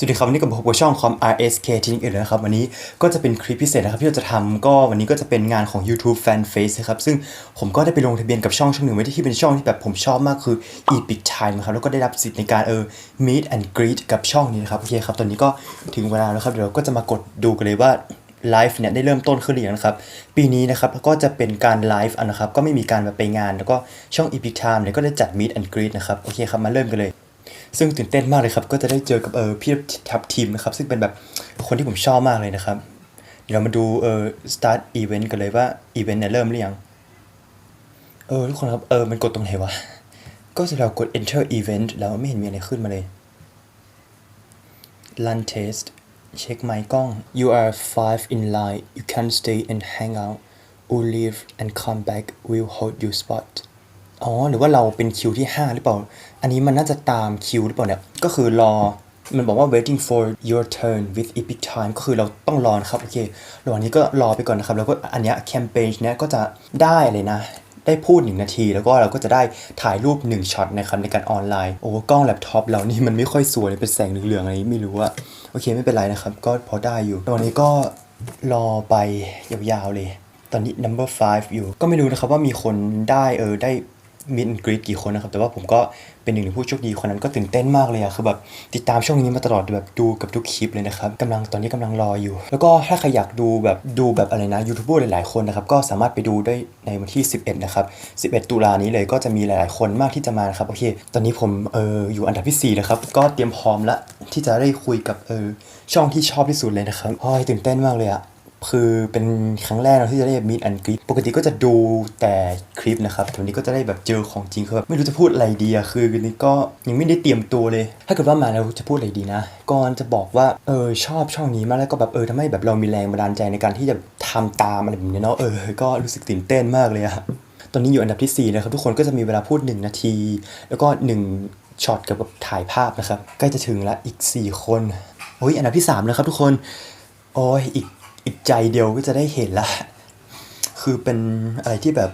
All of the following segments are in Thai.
สวัสดีครับวันนี้กับผมกับช่องคอม RSK ทีนี้อีกแล้วนะครับวันนี้ก็จะเป็นคลิปพิเศษนะครับที่เราจะทำก็วันนี้ก็จะเป็นงานของ YouTube Fan Face นะครับซึ่งผมก็ได้ไปลงทะเบียนกับช่องช่องหนึ่งไว้ที่เป็นช่องที่แบบผมชอบมากคือ Epic Time นะครับแล้วก็ได้รับสิทธิ์ในการเออ Meet and Greet กับช่องนี้นะครับโอเคครับตอนนี้ก็ถึงเวลาแล้วครับเดี๋ยวเราก็จะมากดดูกันเลยว่าไลฟ์เนี่ยได้เริ่มต้นขึ้นหรือยังนะครับ ปีนี้นะครับก็จะเป็นการไลฟ์นะครับก็ไม่มีการแบบไปงาน แล้วก็ช่อง Epic Time เนี่ยก็ได้จัด Meet and Greet นะครับโอเคครับมาเริ่มกันเลย ซึ่งตื่นเต้นมากเลยครับ ก็จะได้เจอกับเออพี่ทับทีมนะครับ ซึ่งเป็นแบบคนที่ผมชอบมากเลยนะครับ เดี๋ยวเรามาดูเออ start event กันเลยว่า event เนี่ยเริ่มหรือยัง เออทุกคนครับ เออมันกดตรงไหนวะ ก็จะเรากด enter event แล้วไม่เห็นมีอะไรขึ้นมาเลย run test เช็คไมค์กล้อง you are five in line you can stay and hang out or leave and come back we'll hold your spot อ๋อหรือว่าเราเป็นคิวที่ 5 หรือเปล่า อันนี้มันน่าจะตามคิวหรือเปล่าเนี่ย ก็คือรอ มันบอกว่า waiting for your turn with epic time ก็คือเราต้องรอนะครับ โอเคระหว่างนี้ก็รอไปก่อนนะครับ แล้วก็อันเนี้ยแคมเปญเนี้ยก็จะได้เลยนะ ได้พูด 1 นาที แล้วก็เราก็จะได้ถ่ายรูป 1ช็อตนะครับในการออนไลน์ โอ้กล้องแล็ปท็อปเรานี่มันไม่ค่อยสวยเป็นแสงเหลืองๆอะไรไม่รู้อะโอเคไม่เป็นไรนะครับ ก็พอได้อยู่ระหว่างนี้ก็รอไปยาวๆเลย ตอนนี้ number five อยู่ ก็ไม่รู้นะครับว่ามีคนได้เออได้ มิดกรีดกี่คนนะครับ แต่ว่าผมก็เป็นหนึ่งในผู้โชคดีคนนั้นก็ตื่นเต้นมากเลยอะคือแบบติดตามช่องนี้มาตลอดแบบดูกับทุกคลิปเลยนะครับกำลังตอนนี้กำลังรออยู่ แล้วก็ถ้าใครอยากดูแบบดูแบบอะไรนะยูทูบเบอร์หลายๆคนนะครับก็สามารถไปดูได้ในวันที่ 11 นะครับ 11 ตุลานี้เลยก็จะมีหลาย ๆ คนมากที่จะมานะครับโอเค ตอนนี้ผมเอออยู่อันดับที่4แล้วครับก็เตรียมพร้อมละที่จะได้คุยกับเออช่องที่ชอบที่สุดเลยนะครับโอ้ยตื่นเต้นมากเลยอะ คือเป็นครั้งแรกเราที่จะได้มีดอันกรีปกติก็จะดูแต่คลิปนะครับแต่วันนี้ก็จะได้แบบเจอของจริงคือแบบไม่รู้จะพูดอะไรดีอะคือวันนี้ก็ยังไม่ได้เตรียมตัวเลย ถ้าเกิดว่ามาแล้วจะพูดอะไรดีนะก่อนจะบอกว่าเออชอบช่องนี้มากแล้วก็แบบเออทำให้แบบเรามีแรงบันดาลใจในการที่จะทำตามอะไรแบบนี้เนาะเออ ก็รู้สึกตื่นเต้นมากเลยอะตอนนี้อยู่อันดับที่สี่แล้วครับ ทุกคนก็จะมีเวลาพูด 1 นาที แล้วก็ 1ช็อตเกี่ยวกับถ่ายภาพนะครับ ใกล้จะถึงละอีก 4 คนโอ้ยอันดับที่3แล้วครับทุกคน โอ้ยอีก อีกใจเดียวก็จะได้เห็นละ คือเป็นอะไรที่แบบ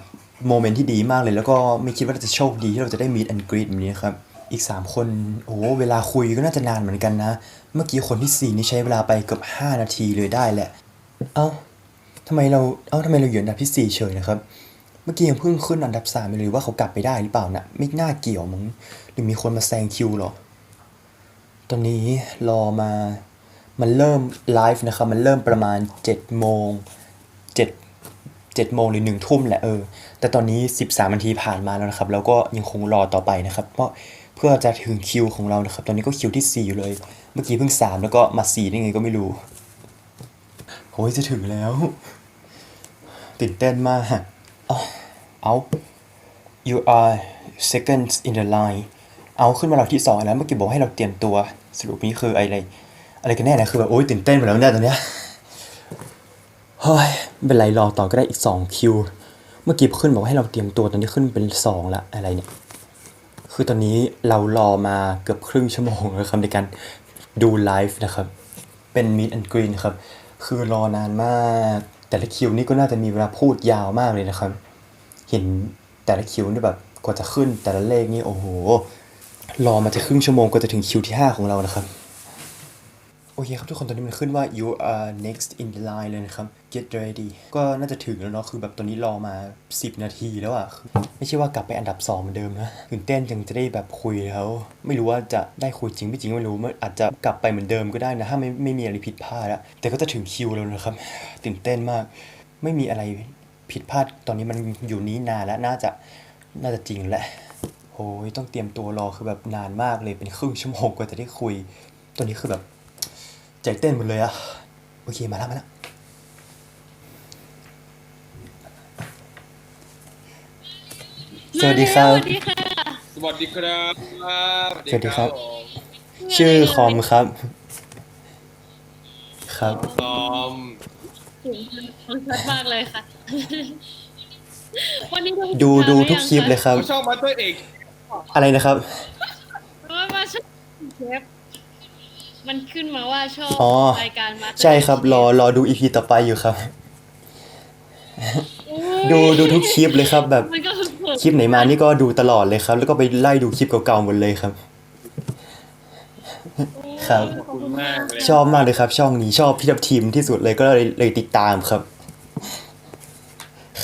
โมเมนต์ที่ดีมากเลย แล้วก็ไม่คิดว่าจะโชคดีที่เราจะได้มีดแอนกรีดแบบนี้ครับ อีก 3 คน โอ้เวลาคุยก็น่าจะนานเหมือนกันนะ เมื่อกี้คนที่ 4 นี่ใช้เวลาไปเกือบ5 นาทีเลยได้แหละ เอ้าทำไมเรา เอ้าทำไมเราอยู่อันดับที่ 4 เฉยนะครับ เมื่อกี้ยังเพิ่งขึ้นอันดับ3ไปเลยว่าเขากลับไปได้หรือเปล่านะไม่น่าเกี่ยวมั้งหรือมีคนมาแซงคิวหรอ ตอนนี้รอมา มันเริ่มไลฟ์นะครับ มันเริ่มประมาณ7โมง7 7โมงหรือ1ทุ่มแหละเออ แต่ตอนนี้ 13นาทีผ่านมาแล้วนะครับ แล้วก็ยังคงรอต่อไปนะครับ เพราะเพื่อจะถึงคิวของเรานะครับ ตอนนี้ก็คิวที่4อยู่เลย เมื่อกี้เพิ่ง 3 แล้วก็มา4ได้ไงก็ไม่รู้โอ้ยจะถึงแล้วตื่นเต้นมากเอา you are second in the line เอาขึ้นมาเราที่สองแล้วเมื่อกี้บอกให้เราเตรียมตัว สรุปนี้คืออะไร อะไรกันแน่นะคือแบบโอ๊ยตื่นเต้นหมดแล้วเนี่ยตอนเนี้ยเฮ้ยเป็นไรรอต่อก็ได้อีก2คิว เมื่อกี้ขึ้นบอกว่าให้เราเตรียมตัวตอนนี้ขึ้นเป็น2ละอะไรเนี่ย คือตอนนี้เรารอมาเกือบครึ่งชั่วโมงแล้วครับในการดูไลฟ์นะครับ เป็น Meet and Green ครับ คือรอนานมาก แต่ละคิวนี่ก็น่าจะมีเวลาพูดยาวมากเลยนะครับ เห็นแต่ละคิวนี่แบบกว่าจะขึ้นแต่ละเลขนี่โอ้โห รอมาจะครึ่งชั่วโมงกว่าจะถึงคิวที่ 5 ของเรานะครับ โอเคครับทุกคนตอนนี้มันขึ้นว่า you are next in the line เลยนะครับ get ready ก็น่าจะถึงแล้วเนาะคือแบบตอนนี้รอมา 10 นาทีแล้วอะ่ะคือไม่ใช่ว่ากลับไปอันดับ 2 เหมือนเดิมนะตื่นเต้นจังจะได้แบบคุยแล้วไม่รู้ว่าจะได้คุยจริงไม่จริงไม่รู้มันอาจจะกลับไปเหมือนเดิมก็ได้นะ ถ้าไม่ไม่มีอะไรผิดพลาดอะแต่ก็จะถึงคิวแล้วนะครับตื่นเต้นมาก ไม่มีอะไรผิดพลาดตอนนี้มันอยู่นี้นานแล้วน่าจะน่าจะจริงแหละโอ้ยต้องเตรียมตัวรอคือแบบนานมากเลยเป็นครึ่งชั่วโมงกว่าจะได้คุยตอนนี้คือแบบ ใจเต้นหมดเลยอะโอเคมาแล้วมาแล้วสวัสดีครับ สวัสดีค่ะสวัสดีครับสวัสดีครับผมชื่อคอมครับ ครับซอมฟังชัดมากเลยค่ะ วันนี้เราดูดูทุกคลิปเลยครับเขาชอบมาสเตอร์เอกอะไรนะครับว่ามาชอบเชฟ มันขึ้นมาว่าชอบอ๋อ รายการมาใช่ครับ รอรอดูอีพีต่อไปอยู่ครับดูดูทุกคลิปเลยครับ แบบมันก็คือเปิดคลิปไหนมานี่ก็ดูตลอดเลยครับ แล้วก็ไปไล่ดูคลิปเก่าๆหมดเลยครับ ครับ ขอบคุณมากเลยชอบมากเลยครับ ช่องนี้ชอบพี่ทับทีมที่สุดเลยก็เลยเลยติดตามครับ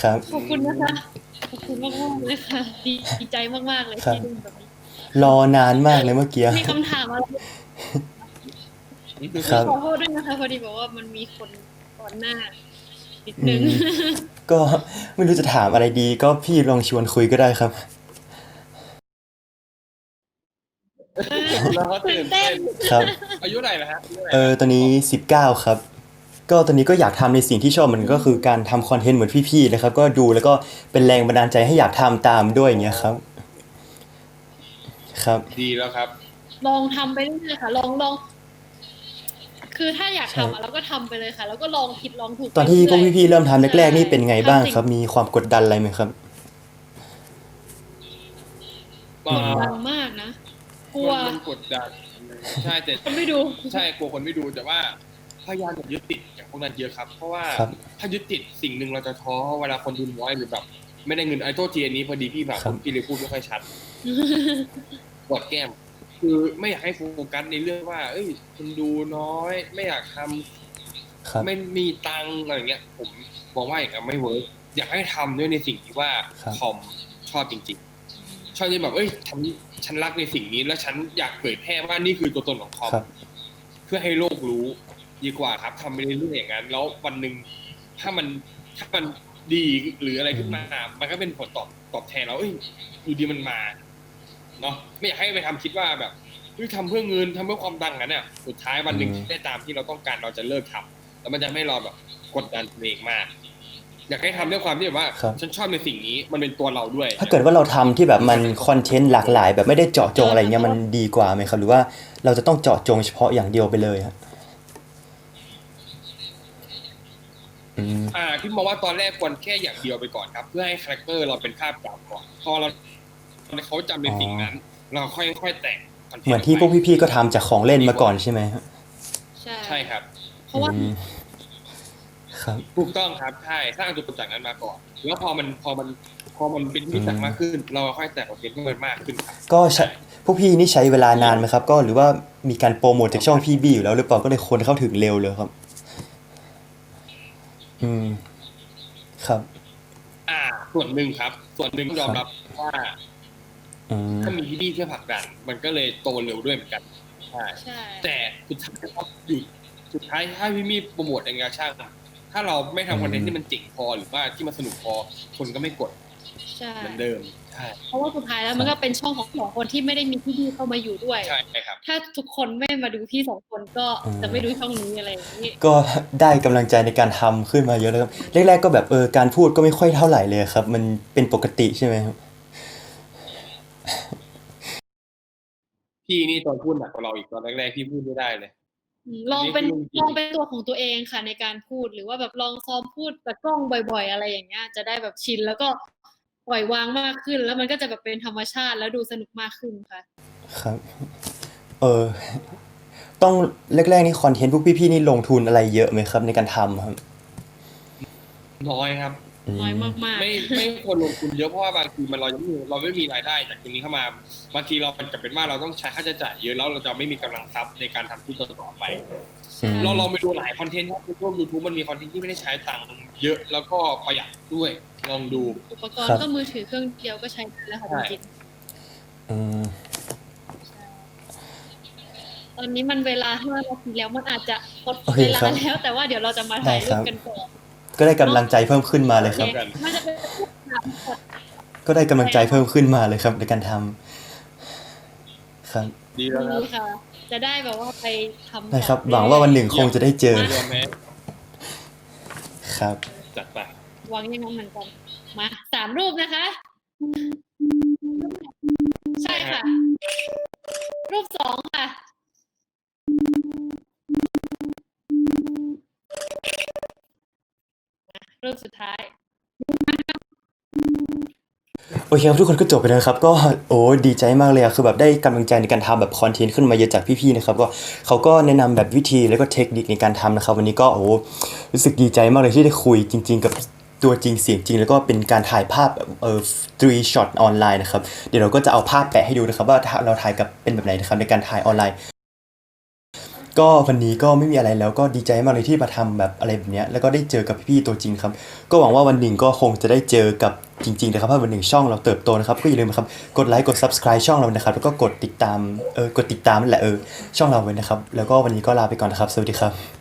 ครับ ขอบคุณนะคะขอบคุณมากมากๆเลยค่ะดีดีใจมากๆเลยครับ ที่ดูแบบนี้รอนานมากเลยเมื่อกี้ มีคำถามอะไร ครับ ขอโทษด้วยนะคะพอดีบอกว่ามันมีคนก่อนหน้านิดนึง อืมก็ไม่รู้จะถามอะไรดี ก็พี่ลองชวนคุยก็ได้ครับเราก็ตื่ตื่นนเต้เต้นนครับ อายุเท่าไหร่นะฮะอายุเท่าไหร่เออตอนนี้สิบเก้าครับ ก็ตอนนี้ก็อยากทำในสิ่งที่ชอบมันก็คือการทำคอนเทนต์เหมือนพี่ๆนะครับ ก็ดูแล้วก็เป็นแรงบันดาลใจให้อยากทำตามด้วยอย่างเงี้ยครับ ครับ ดีแล้วครับ ลองทำไปเรื่อยๆค่ะ ลองลอง คือถ้าอยากใช่ทำอะเราก็ทำไปเลยค่ะ แล้วก็ลองผิดลองถูกไปตอนที่พวกเรื่ยๆพี่ๆเริ่มทำแรกๆนี่เป็นไงบ้างทำสิ่ครับ มีความกดดันอะไรไหมครับ ก็กดดันมากนะกลัวมันกดดันใช่แต่คนไม่ดู ใช่กลัวคนไม่ดูแต่ว่าพยายามอย่ายึดติดอย่างพวกนั้นเยอะครับ เพราะว่าครับถ้ายึดติดสิ่งหนึ่งเราจะท้อเวลาคนดูน้อยหรือแบบ ไม่ได้เงินไอโทษทีอันนี้พอดีพี่แบบครับ พี่เลยพูดไม่ค่อยชัดกดแก้ม คือไม่อยากให้โฟกัสในเรื่องว่า เอ้ยคนดูน้อย ไม่อยากทำครับไม่มีตังค์อะไรอย่างเงี้ย ผมมองว่าอย่างนั้นไม่เวิร์กอยากให้ทำด้วยในสิ่งที่ว่าครับคอมชอบจริง ๆ ชอบที่แบบเอ้ยทำฉันรักในสิ่งนี้ แล้วฉันอยากเผยแพร่ว่านี่คือตัวตนของคอมครับเพื่อให้โลกรู้ดีกว่าครับทำไปเรื่อยๆอย่างนั้น แล้ววันหนึ่งถ้ามันถ้ามันดีหรืออะไรขึ้นมา มันก็เป็นผลตอบตอบแทนเราเอ้ยอยู่ดีมันมา เนาะไม่อยากให้ไปทำคิดว่าแบบเฮ้ยทำเพื่อเงินทำเพื่อความดังนั้นเนี่ยสุดท้ายวันหนึ่งอืมได้ตามที่เราต้องการเราจะเลิกทำแล้วมันจะไม่รอแบบกดดันตัวเองมาก อยากให้ทำด้วยความที่แบบว่าครับฉันชอบในสิ่งนี้มันเป็นตัวเราด้วย ถ้าเกิดว่าเราทำที่แบบมันคอนเทนต์หลากหลาย แบบไม่ได้เจาะจงอะไรเงี้ยมันดีกว่าไหมครับ หรือว่าเราจะต้องเจาะจงเฉพาะอย่างเดียวไปเลยฮะอืมอ่าพี่มองว่าตอนแรกควรแค่อย่างเดียวไปก่อนครับ เพื่อให้คาแรคเตอร์เราเป็นภาพจำก่อนพอเรา เขาจำในสิ่งนั้น เราค่อยๆแต่งคทต์เหมือนที่พวกพี่ๆก็ทำจากของเล่นมาก่อนใช่ไหมฮะใช่ใช่ครับ เพราะว่าอืมครับถูกต้องครับใช่สร้างจุดประจักษ์นั้นมาก่อนแล้วพอมันพอมันพอมันเป็นที่รู้จักมากขึ้น เราค่อยแต่งคอนเทนต์ให้มันมากขึ้นครับก็ใช้พวกพี่นี่ใช้เวลานานไหมครับ ก็หรือว่ามีการโปรโมทจากช่องพี่บี้อยู่แล้วหรือเปล่าก็เลยคนเข้าถึงเร็วเลยครับ อืมครับ อ่า ส่วนหนึ่งครับ ส่วนหนึ่งต้องยอมรับว่าอืม ถ้ามีพี่บี้ช่วยผลักดันมันก็เลยโตเร็วด้วยเหมือนกันใช่ใช่แต่สุดท้ายครับอยู่สุดท้ายถ้าพี่มีโปรโมทยังไงช่างถ้าเราไม่ทำคอนเทนต์ที่มันเจ๋งพอหรือว่าที่มันสนุกพอคนก็ไม่กดใช่เหมือนเดิมใช่เพราะว่าสุดท้ายแล้วมันก็เป็นช่องของสองคนที่ไม่ได้มีพี่ดีเข้ามาอยู่ด้วยใช่ครับ ถ้าทุกคนไม่มาดูพี่สองคนก็อืมจะไม่ดูช่องนี้อะไรอย่างนี้ก็ได้กำลังใจในการทำขึ้นมาเยอะเลยครับแรกๆก็แบบเออการพูดก็ไม่ค่อยเท่าไหร่เลยครับ มันเป็นปกติใช่ไหมครับ พี่นี่ตอนพูดหนักกว่าเราอีกตอนแรกๆพี่พูดไม่ได้เลย อืมลองเป็นอันนี้คือ ลองเป็นตัวของตัวเองค่ะในการพูดหรือว่าแบบลองซ้อมพูดกับกล้องบ่อย ๆ อะไรอย่างเงี้ย จะได้แบบชินแล้วก็ปล่อยวางมากขึ้น แล้วมันก็จะแบบเป็นธรรมชาติแล้วดูสนุกมากขึ้นค่ะ ครับ เออ ต้องแรกๆนี่คอนเทนต์พวกพี่ๆนี่ลงทุนอะไรเยอะไหมครับ ในการทำครับ น้อยครับ น้อยมากๆไม่ไม่ควรลงทุนเยอะเพราะว่าบางทีมันเรายังไม่เราไม่มีรายได้จากตรงนี้เข้ามาบางทีเรามันจะเป็นว่าเราต้องใช้ค่าใช้จ่ายเยอะแล้วเราจะไม่มีกำลังทรัพย์ในการทำคลิปต่อๆไปอืมเราลองไปดูหลายคอนเทนต์ครับในพวกยูทูบมันมีคอนเทนต์ที่ไม่ได้ใช้ตังค์เยอะแล้วก็ประหยัดด้วยลองดูอุปกรครัณ์บก็มือถือเครื่องเดียวก็ใช้ได้แล้วค่ะใช่จริงอืมๆตอนนี้มันเวลาห้านาทีแล้วมันอาจจะหมดโอเคเวลาครับแล้ว แต่ว่าเดี๋ยวเราจะมาถ่ายได้รูครัปบกันก่อน ก็ได้กำลังใจเพิ่มขึ้นมาเลยครับกันมันจะเป็นรูปถามกดก็ได้กำลังใจเพิ่มขึ้นมาเลยครับ ในการทำครับดีแล้วครับ ดีค่ะ จะได้แบบว่าไปทำได้ครับต่อหวังว่าวันหนึ่งคงจะได้เจอรวมไหมครับ จัดไป หวังอย่างนั้นเหมือนกันมาสามรูปนะคะ ใช่ค่ะ รูปสองค่ะ รูปสุดท้าย โอเคครับทุกคนก็จบไปแล้วครับ ก็โอ้ดีใจมากเลยอะคือแบบได้กำลังใจในการทำแบบคอนเทนต์ขึ้นมาเยอะจากพี่ๆนะครับก็เขาก็แนะนำแบบวิธีแล้วก็เทคนิคในการทำนะครับ วันนี้ก็โอ้รู้สึกดีใจมากเลยที่ได้คุยจริง ๆ กับตัวจริงเสียงจริง แล้วก็เป็นการถ่ายภาพเอ่อ three shot ออนไลน์นะครับ เดี๋ยวเราก็จะเอาภาพแปะให้ดูนะครับ ว่าเราถ่ายกับเป็นแบบไหนนะครับในการถ่ายออนไลน์ ก็วันนี้ก็ไม่มีอะไรแล้วก็ดีใจมากเลยที่มาทำแบบอะไรแบบเนี้ยแล้วก็ได้เจอกับพี่ๆตัวจริงครับ ก็หวังว่าวันหนึ่งก็คงจะได้เจอกับจริงๆนะครับถ้าวันหนึ่งช่องเราเติบโตนะครับก็อย่าลืมนะครับกดไลค์กด subscribe ช่องเรานะครับ แล้วก็กดติดตามเออกดติดตามนั่นแหละเออช่องเราไว้นะครับ แล้วก็วันนี้ก็ลาไปก่อนนะครับ สวัสดีครับ